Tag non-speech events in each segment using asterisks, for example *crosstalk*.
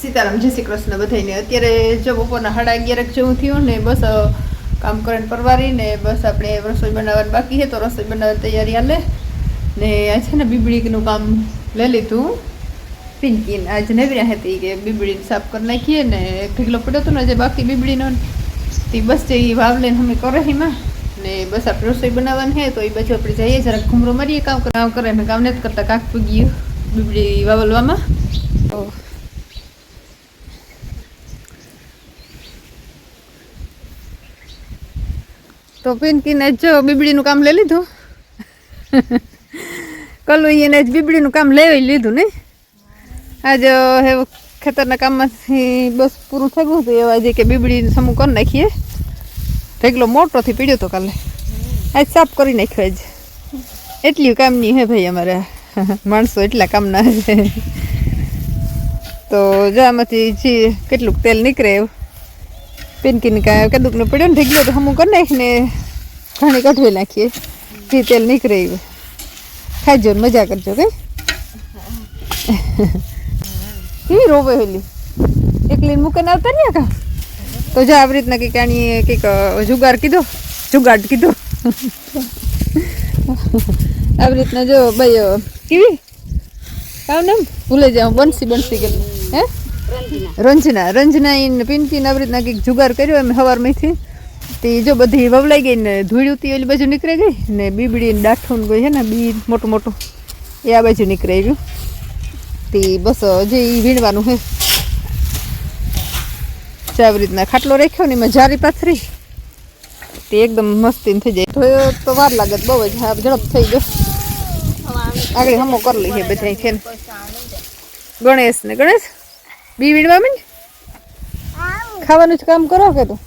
સીતારામ, જય શ્રી કૃષ્ણ બધાને અત્યારે જો બપોરના સાડા અગિયાર જેવું થયું ને બસ કામ કરીને પરવારી ને બસ આપણે રસોઈ બનાવવાની બાકી છે, તો રસોઈ બનાવવાની તૈયારી હાલે. ને આ છે ને બીબડીકનું કામ લઈ લીધું. પિંકીને, આજ નવર્યા હતી કે બીબડીને સાફ કરી નાખીએ ને ઢીકલો પડ્યો હતો ને જે બાકી બીબડીનો તે બસ જે વાવ લઈને અમે કરે એમાં. ને બસ આપણે રસોઈ બનાવવાની છે, તો એ બાજુ આપણે જઈએ, જરાક ઘૂમરો મારીએ, કામ કામ કરે અમે કામ નથી કરતા, કાક પૂગ્યું બીબડી વાવલવામાં. તો તો પિંકીને જો બીબડીનું કામ લઈ લીધું. કલું એને જ બીબડીનું કામ લેવી લીધું ને? આજે હે, ખેતરના કામમાંથી બસ પૂરું થઈ હતું. એવા જે કે બીબડી સમૂહ કરી નાખીએ. ઢેગલો મોટોથી પીડ્યો તો કાલે. આજ સાફ કરી નાખ્યો આજ. એટલી કામની હે ભાઈ અમારે. માણસો એટલા કામના છે. તો જો આમાંથી જે કેટલુંક તેલ નીકળે એવું. પિનકીને કાંઈ કદુકને પડ્યો ને ઢીકલો તો હમું કરી નાખીને ઘાણી કઢવી નાખીએ. ઘી તેલ નીકળે એવું. ખાજો મજા કરજો કઈ કેવી રોવે હેલી એકલી મૂકીને આવતા રહ્યા કા? તો જો આવી રીતના કંઈક આની કંઈક જુગાર કીધો જુગાડ કીધો. આવી રીતના જો ભાઈ કેવી? કાવ નામ ભૂલે જાઉં બનસી બનસી ગયેલી હે? રંજના. રંજના ઈન પિંકી આવી રીતના કંઈક જુગાર કર્યો એમ હવારમાંથી. તે જો બધી વવલાઈ ગઈ ને ધૂળી ઉતી ઓલી બાજુ નીકળી ગઈ ને બીબડી ને દાઠું ને છે ને બી મોટું મોટું, એ આ બાજુ નીકળી ગયું. તે બસ જે એ વીણવાનું છે આવી રીતના ખાટલો રાખ્યો ને એમાં જારી પાથરી, તે એકદમ મસ્તી થઈ જાય. તો તો વાર લાગે, બહુ જ હા ઝડપ થઈ ગયો. આગળ હમો કરી લઈએ બધા છે ને ગણેશ ને ગણેશ, બી વીણવા મને ખાવાનું જ કામ કરો કે તું?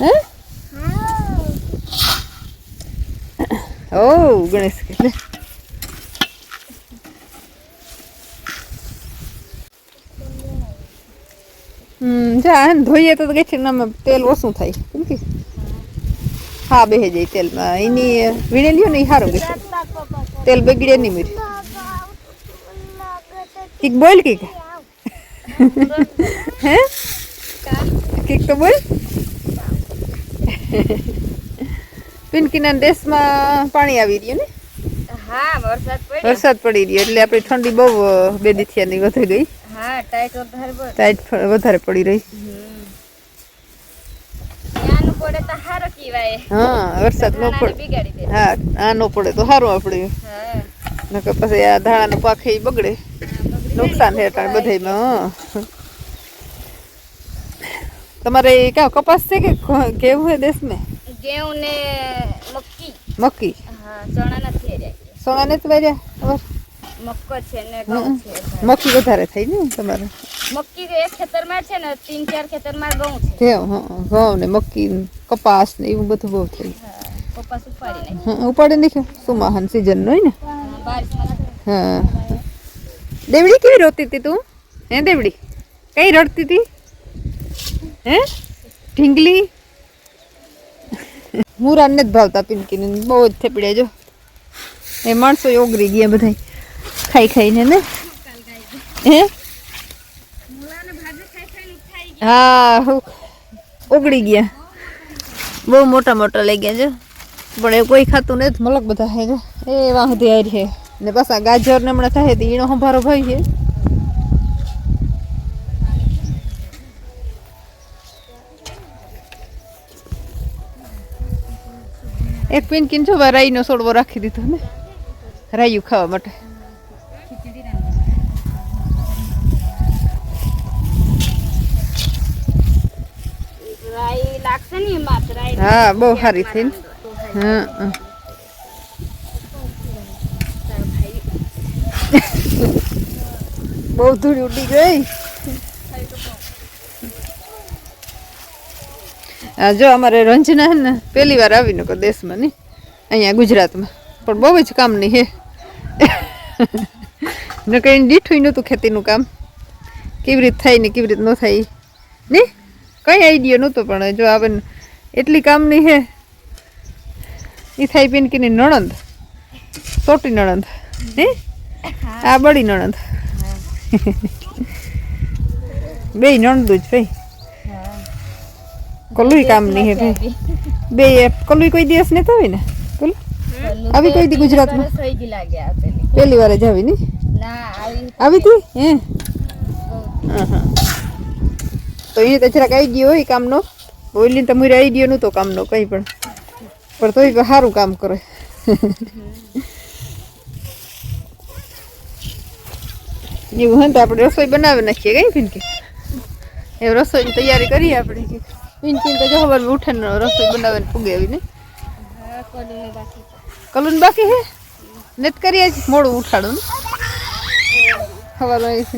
હે? ઓ ગણેશ કે હમ જા ધોઈએ તો કે છે તેલ ઓછું થાય. કેમ કે? હા બે જાય તેલમાં. એની વીણે લ્યો ને એ સારું કે તેલ બગડે નહીં મીર. કીક બોલ કીક? *laughs* હે? કીક તો બોલ. *laughs* પિનકીના દેશમાં પાણી આવી રહ્યું ને? હા વરસાદ પડ્યો. વરસાદ પડી રહ્યો એટલે આપણી ઠંડી બહુ બે દિથિયાની વધી ગઈ. હા ટાઈટ વધારે ટાઈટ વધારે પડી રહી. હા વરસાદ ન પડે હા આ ન પડે તો સારું આપણે નકર પછી આ ધાણાનો પાક એ બગડે. નુકસાન હેઠળ બધાયમાં હા. તમારે એ ક્યાં કપાસ છે કે ઘ- ઘેવું હે દેશમાં? ઘઉં ને મક્કી. મક્કી? હા ચણા નથી રહ્યા સોના નથી વાર્યા? ખબર મક્કો છે ને ઘઉં છે મક્કી વધારે થઈ ને તમારે? મક્કી એક ખેતરમાં છે ને ત્રણ ચાર ખેતરમાં ઘઉં છે. ઘેવ હા ઘઉં ને મક્કી ને કપાસ ને એવું બધું બહુ થઈ. હા કપાસ ઉપાડી નાખી. હા ઉપાડી નાખ્યો? સુમાહન સિઝન હોય ને? હા, બારિશમાં હા. દેવડી કેવી રોતી હતી તું? હે દેવડી? કઈ રડતી હતી? હે? ઢીંગલી? મુરા નથી ભાવતા પિંકીને. બહુ જ થેપડ્યા જો. એ માણસો ઓગરી ગયા બધા ખાઈ ખાઈને, ને? હે? ઓગળી ગયા. બહુ મોટા મોટા લઈ ગયા જો. પણ એ કોઈ ખાતું નથી. મલક બધા હે એ વાંધી આવી છે ને પાછા ગાજર ને હમણાં થાય તો ઈનો સંભારો ભાઈ છે એક પિનકીન જો રાઈનો સોડવો રાખી દીધો ને. રાયું ખાવા માટે. હા બહુ સારી થઈ ને. હા. બહુ ધૂળ ઉડી ગઈ. જો અમારે રંજના હે ને પહેલી વાર આવીને કો દેશમાં નહીં અહીંયા ગુજરાતમાં. પણ બહુ જ કામની હે. ને કંઈ દીઠું નહોતું ખેતીનું કામ. કેવી રીત થાય ને કેવી રીત ન થાય ને? કંઈ આઈડિયા નહોતો પણ જો આવે ને એટલી કામની હે. એ થાય પિનકીની નણંદ. સોટી નણંદ. હે આ બળી નણંદ. બે નણદું જ ભાઈ. કલુય કામ નહીં હે બે કલુય કોઈ દિવસ ને હોય ને કલુ આવી કોઈ દી ગુજરાતમાં પહેલી વાર જ આવી ને ના આવી આવી હતી હે તો એ તો જરાક આઈડિયો હોય કામનો ઓઈલી તમારે આઈડિયો નહોતો કામનો કંઈ પણ પણ તોય સારું કામ કરે એવું હોય તો આપણે રસોઈ બનાવી નાખીએ કઈ કે એ રસોઈની તૈયારી કરીએ આપણે પિંકી તો જો ખબર ઉઠે ને રસોઈ બનાવીને પૂગે કલુન બાકી હે નેત કરીએ મોડું ઉઠાડું ને.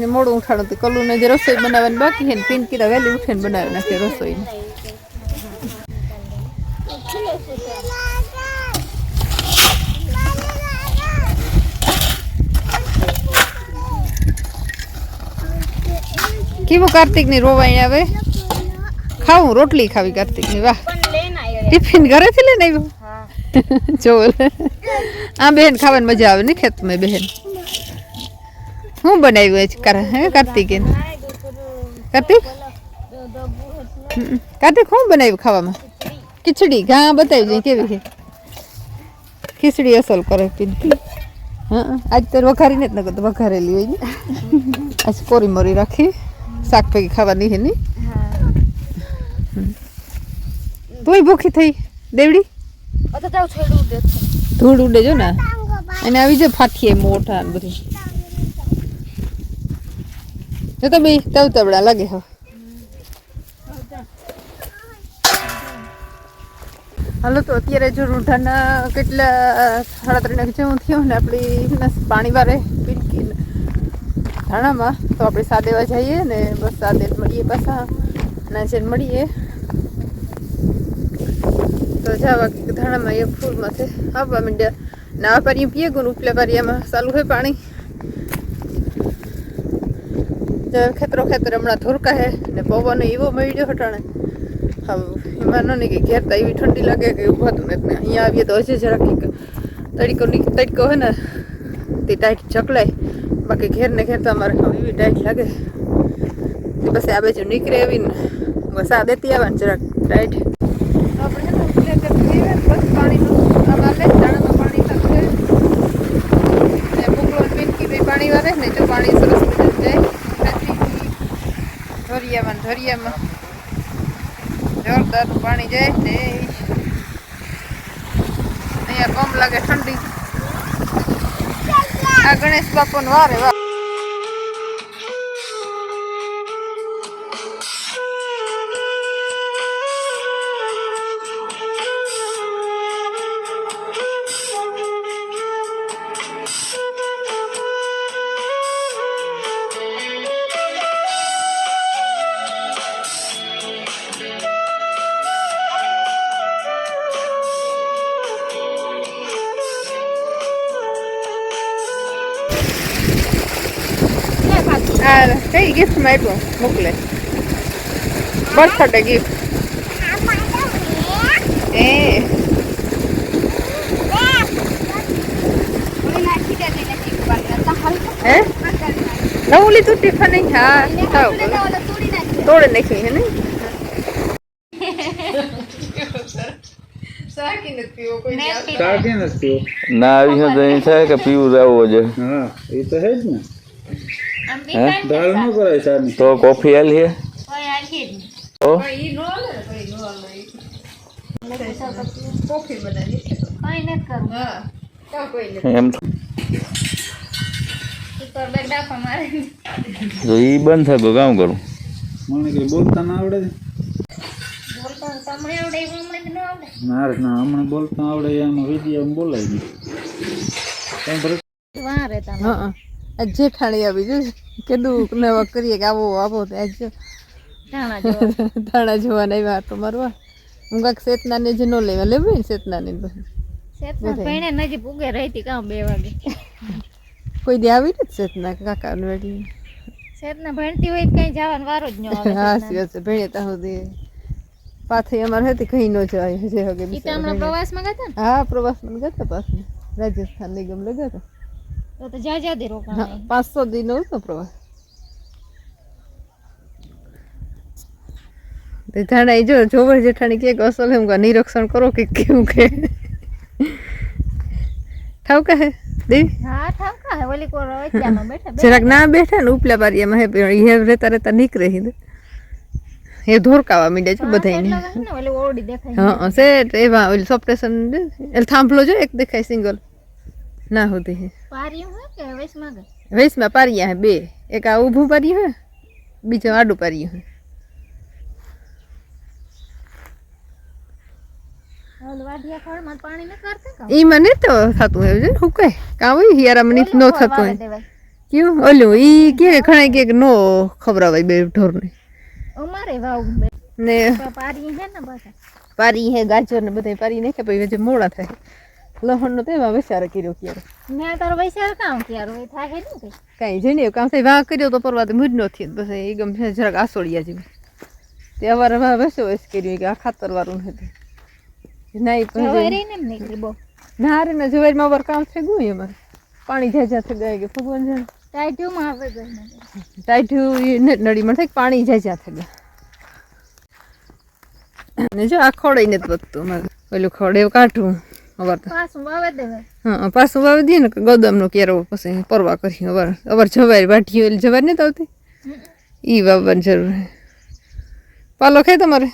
મોડું ઉઠાડું તો કલુને જે રસોઈ બનાવવાની બાકી છે ને પિંકી તો વહેલી ઉઠીને બનાવી નાખે રસોઈ કેવું કાર્તિકની રોવાઈ આવે? ખાવું રોટલી ખાવી કરતી ની વાહ ટિફિન ઘરેથી લઈને આવ્યો? હા. *laughs* જો આ બેન ખાવાની મજા આવે ને ખેતમાં બેન. હું બનાવ્યું કર હે કાર્તિકે? કે દુકરું કાર્તિક બુહત કાર્તિક શું બનાવ્યું ખાવામાં? ખીચડી. ઘા બતાવી કેવી છે? ખીચડી અસલ કરે પીધી હા આજ તો વઘારીને જ નકર તો વઘારેલી હોય ને. આજ કોરી મોરી રાખી. શાક પૈકી ખાવાની હે ને હા તોય ભૂખી થઈ. દેવડી? ધૂળ ઉડે જો ને. અને આવી જાય ફાટીએ મોટા ને બધું. જો તો બે તવ તબડા લાગે હવે. હાલો તો અત્યારે જો રૂઢાના કેટલા સાડા ત્રણ જેવું થયું ને આપણી પાણી વારે પિંકી ધાણામાં તો આપણે સાદેવા જઈએ ને બસ સાદે મળીએ પાછા. ના જેને મળીએ. તો જાવા કે ધાણામાં એ ફૂલમાં છે. આવવા માંડ્યા નાવા પારી પીએ, ગુણ ઉપલા પારિયામાં ચાલુ હોય પાણી. ખેતરો ખેતર હમણાં ધોરકા હે ને પવન એવો મળ્યો હટાણે. હવે, એમાં ન કે ઘેર તો એવી ઠંડી લાગે કે ઊભા તું નથી. ને અહીંયા આવીએ તો હજી જરાક તડકો તડકો હોય ને, તે ટાઈટ ચકલાય. બાકી ઘેર ને ઘેર તો અમારે એવી ટાઈટ લાગે. પછી આ બાજુ નીકળે એવી ને આ દેતી આવે જરાક ટાઈટ આપણે છે ને ઉપલે કે પીવે ને બસ પાણીનું આમાં લે દાણામાં પાણી થશે ને બુકલો ને પિંકી વારે ને જો પાણી સરસ જાય નદીથી ધોરિયામાં ધોરિયામાં. જોરદારનું પાણી જાય ને અહીંયા કમ લાગે ઠંડી. આ ગણેશ બાપાનો વારે વાર ગિફ્ટમાં આપ્યો. મોકલે. બર્થડે ગિફ્ટ એ. હે? નવું લીધું ટિફન નહીં? હા તોડી નાખી હે ને? ના આવી થાય કે પીવું જવું છે હા એ તો હે જ ને. તો કોફી હે? તો હાલે ને નો હાલે કોફી બનાવી કઈ નથી કરવું. હા. કાં કોઈ નહીં એમ તો. ઈ બંધ થાય તો કામ કરું? મને કઈ બોલતા ના આવડે ન રે ના હમણાં બોલતા આવડે એમાં વીડિયો બોલાય ગયું કઈ રહેતા હા. હા. આ જેઠાણી આવી જો કીધું નવા કરીએ કે આવો આવો ત્યાં જો. ધાણા જોવાના *laughs* આવ્યા તો મારવા. હું કાંઈક શેતનાને જ ન લેવા લેવું ને શેતના ને નજીક ઉગે રહેતી કામ બે વાગે. કોઈ દી આવી નથી શેતના કાકા એટલે. શેતના ભણતી હોય કઈ જવાનો વારો જ ન આવે હા છે. ભણે ત્યાં સુધી પાછી અમારે હતી કઈ ન જવાય. હજે હગે તો પ્રવાસમાં ગયા હતા હા પ્રવાસમાં ગયા હતા પાછું રાજસ્થાન નિગમ લગા હતા ને તો તો જા જા દે રોકાણ પાંચસો દિન નો પ્રવાસ. જાણે જો જોવર જેઠાણી કે અસલ એમ નિરીક્ષણ કરો કે કેવું કે ઠાવકા હે દેવી હા ઠાવકા હે ઓલી કોર વચ્ચામાં બેઠા જરાક ના બેઠા ને ઉપલા બારીયામાં હે પણ એ રહેતા રહેતા નીકળે હી એ ધોરકાવા મીડે છે બધાને ઓલી ઓરડી દેખાય હા સેટ એવા ઓલી સોપ્રેશન એટલે થાંભલો જો એક દેખાય સિંગલ. ના હોતી હે પાર્યું હે કે વૈશમાં ગઈ વેસમાં પારિયા હે બે એક આ ઊભું પાર્યું હે બીજું આડું પાર્યું હે ઓલું વાઢિયા ખળમાં પાણી ન કરતા કા ઈમાં નહીં તો થતું હોય છે હુકાય કાં હોય હિયારામાં નહીં ન થતું હોય. દેવાય. ક્યું? ઓલું ઈ કે ઘણા કે કે નો ખવડાવાય બે ઢોરને. અમારે વાવ ને પારી હે ને બધા પારી હે ગાજર ને બધા પારી નાખે પછી વચ્ચે મોડા થાય. લહણ નો એમાં વિચાર કર્યો ક્યારે? મેં તારો વિચાર કામ ક્યારો એ થાય ને કઈ? કાંઈ જઈને કામ થાય. વાહ કર્યો તો પરવા તો મૂજ નથી બસ એ ગમે જરાક આસોડિયા જેવું. તે અવારે વાહ વસો વસ કર્યું કે આ ખાતર વાળું નથી ના રે ના જવારમાં અવાર કામ થઈ ગયું અમારે. પાણી જ્યાં જ્યાં થઈ ગયા કે ભગવાન જાણે. ટાઈટ્યુમાં આવે ને નળીમાં થાય પાણી જ્યાં જ્યાં થઈ ગયા ને જો આ ખોડાઈ નથી વધતું અમારે પેલું ખોડે કાઢવું અવાર તો. પાછું વાવે દેવાય હા પાછું વાવી દઈએ ને કે ગોદામનો કેરો પછી પરવા કરી અવાર. અવાર જવાય વાઢી ઓલી જવાય નથી આવતી. ઈ વાવવાની જરૂર છે. પાલો ખાય તમારે?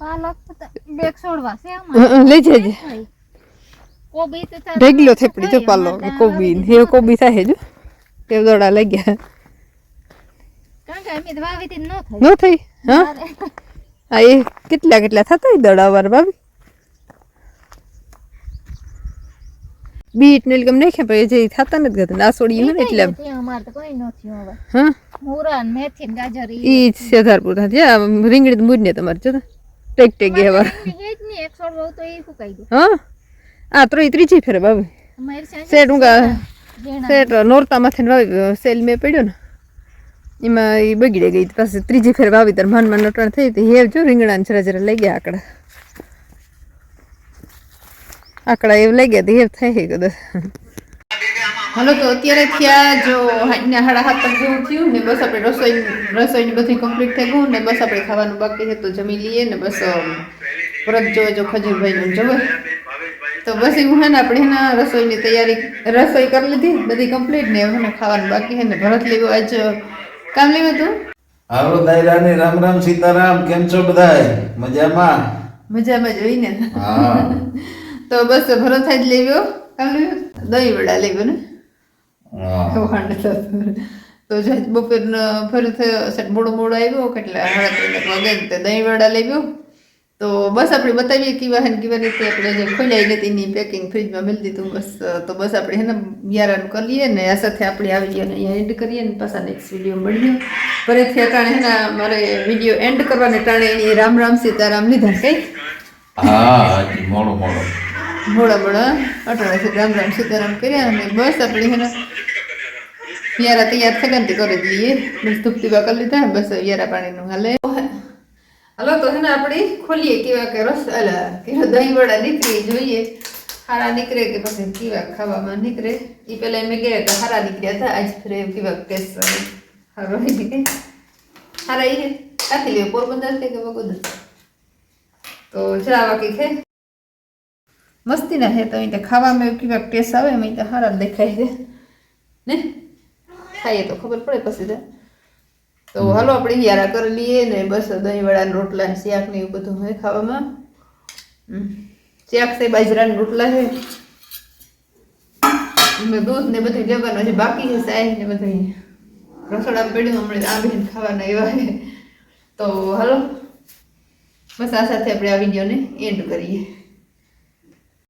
પાલક તો બેગ છોડવા છે આમાં. હં, હં, લઈ જજે. કોબી તો તારે ઢગલો થઈ પડી જો પાલો અમારે કોબી. ને એ કોબી થાય જો. તે દોડા લઈ ગયા કારણ કે અમે તો વાવી હતી ન થઈ. ન થઈ? હા? હા એ કેટલા કેટલા થતા હોય દડા વાર ભાભી બીટ ને ગમ નાખ્યા પછી જે થતા નથી ગતા. નાસોડી હોય ને એટલે અમારે તો કોઈ નથી હવે. હા? મૂરા ને મેથી ને ગાજર ઈ. જ સેધારપુર થા જે રીંગણી તો મૂજ ને તમારે જો ટેક ટેક ગયા વાર એ જ નહીં બહુ તો એ ફૂકાઈ ગયું હા? આ ત્રી ત્રીજી ફેરે બાબુ. સેટ ઉંગા સેટ નોરતા માથે વાવી સેલ મે પડ્યો ને એમાં એ બગડી ગઈ. પાછી ત્રીજી ફેર વાવી તાર માન માન નટણ થઈ હતી. હેવ જો રીંગણા ને જરા જરા લઈ ગયા આકડા. આકડા એવું લઈ ગયા હેવ થઈ કદાચ. હાલો તો અત્યારે થયા જો હાઈના હાડા હાથ તક જેવું થયું ને બસ આપણે રસોઈ રસોઈની બધી કમ્પ્લીટ થઈ ગયું ને બસ આપણે ખાવાનું બાકી છે તો જમી લઈએ ને બસ પરત જોવે જો ખજૂરભાઈનું જોવે તો બસ એવું હે ને આપણે હે ને રસોઈની તૈયારી રસોઈ કરી લીધી બધી કમ્પ્લીટ ને હવે હે ખાવાનું બાકી છે ને ભરત લેવું આજ કામ લેવું હતું? હાલો દાયરાની રામ રામ સીતારામ કેમ છો બધા મજામાં? મજામાં જોઈને હા. તો બસ ભરત જ લેવ્યો કામ લેવ્યો દહીં વડા લેવ્યો ને. તો. તો જ બપોરનો ફરી થયો સેટ મોડો મોડો આવ્યો કેટલા વાગે તે દહીં વડા લેવ્યો તો બસ આપણે બતાવીએ કેવા હે કેવા રીતે આપણે જે ખોલાઈ નથી એની પેકિંગ ફ્રીજમાં મેળ દીધું. બસ તો બસ આપણે હે ને યારાનું કરી લઈએ ને આ સાથે આપણે આવી ગયો ને અહીંયા એન્ડ કરીએ ને પાછા નેક્સ્ટ વીડિયો મળીએ. ફરીથી અટાણે હે ને મારે વીડિયો એન્ડ કરવાને ટાણે એની રામ રામ સીતારામ લીધા કઈ? હા મોડો મોડો. મોડો મોડા મોડા અટાણેથી રામ રામ સીતારામ કર્યા અને બસ આપણે હે યારા તૈયાર તે કરી દઈએ. બસ ધૂપ દીવા કરી લીધા, બસ યારા પાણીનું હાલે. હલો, તો હે ને આપણે ખોલીએ કેવા કે રસ, અલા કેવા દહીં વડા નીકળી જોઈએ. હારા નીકળે કે પછી કેવા ખાવામાં નીકળે? એ પેલા એમ ગયા તો હારા નીકળ્યા હતા, આજ ફરે કેવા ટેસ્ટ હારો કે. હારા એ કાથી લે પોરબંદર કે વગોદર? તો જા બાકી ખે. મસ્તી ના હે તો અહીં ખાવામાં એવું કેવા ટેસ્ટ આવે એમ તો હારા દેખાય છે ને ખાઈએ તો ખબર પડે પછી તો તો હાલો આપણે યારા કરી લઈએ ને બસ દહીં વડા રોટલા ને શાક ને એવું બધું હોય ખાવામાં. શાક છે બાજરાના રોટલા છે એમાં દૂધ ને બધું લેવાનું છે બાકી છે સાહેબ ને બધું રસોડા પડ્યું હમણાં આ ખાવાના એવા છે તો હાલો બસ આ સાથે આપણે આ વિડીયોને એન્ડ કરીએ